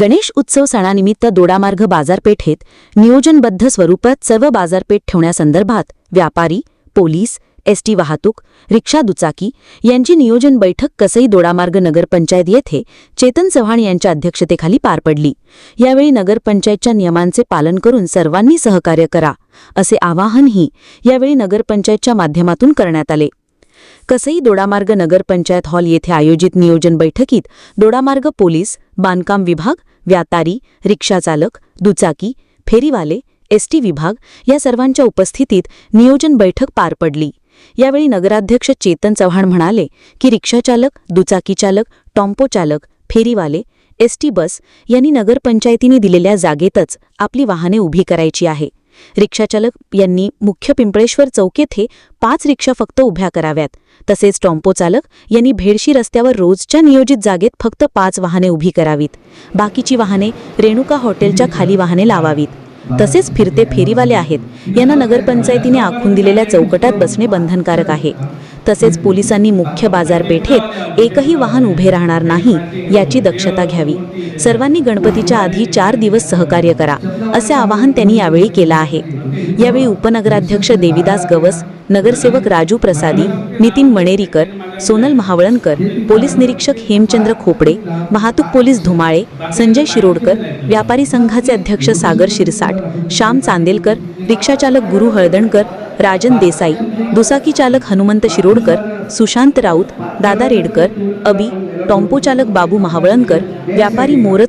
गणेश उत्सव सणानिमित्त दोडामार्ग बाजारपेठेत नियोजनबद्ध स्वरूपात सर्व बाजारपेठ ठेवण्यासंदर्भात व्यापारी पोलीस एसटी वाहतूक रिक्षा दुचाकी यांची नियोजन बैठक कसई दोडामार्ग नगरपंचायत येथे चेतन चव्हाण यांच्या अध्यक्षतेखाली पार पडली. यावेळी नगरपंचायतच्या नियमांचे पालन करून सर्वांनी सहकार्य करा असे आवाहनही यावेळी नगरपंचायतच्या माध्यमातून करण्यात आले. कसई दोडामार्ग नगरपंचायत हॉल येथे आयोजित नियोजन बैठकीत दोडामार्ग पोलीस बांधकाम विभाग व्यापारी रिक्षाचालक दुचाकी फेरीवाले एसटी विभाग या सर्वांच्या उपस्थितीत नियोजन बैठक पार पडली. यावेळी नगराध्यक्ष चेतन चव्हाण म्हणाले की रिक्षाचालक दुचाकीचालक टॉम्पो चालक फेरीवाले एसटी बस यांनी नगरपंचायतीने दिलेल्या जागेतच आपली वाहने उभी करायची आहे. रिक्षाचालक यांनी मुख्य पिंपळेश्वर चौक येथे पाच रिक्षा फक्त उभ्या कराव्यात. तसेच टॉम्पो चालक यांनी भेडशी रस्त्यावर रोजच्या नियोजित जागेत फक्त पाच वाहने उभी करावीत. बाकीची वाहने रेणुका हॉटेलच्या खाली वाहने लावावीत. तसेच फिरते फेरीवाले आहेत. यांना नगरपंचायतीने आखून दिलेल्या चौकटात बसणे बंधनकारक आहे. तसेच पोलिसांनी मुख्य बाजारपेठेत एकही वाहन उभे राहणार नाही याची दक्षता घ्यावी. सर्वांनी गणपतीच्या आधी चार दिवस सहकार्य करा असे आवाहन त्यांनी यावेळी केलं आहे. यावेळी उपनगराध्यक्ष देविदास गवस नगरसेवक राजू प्रसादी नितीन मणेरीकर सोनल महावळणकर पोलीस निरीक्षक हेमचंद्र खोपडे वाहतूक पोलीस धुमाळे संजय शिरोडकर व्यापारी संघाचे अध्यक्ष सागर शिरसाट श्याम चांदेलकर रिक्षाचालक गुरु हळदणकर राजन देसाई दुचाकी चालक हनुमंत शिरोडकर सुशांत राऊत दादा रेडकर अबी टॉम्पो चालक बाबू महावळणकर व्यापारी मोरत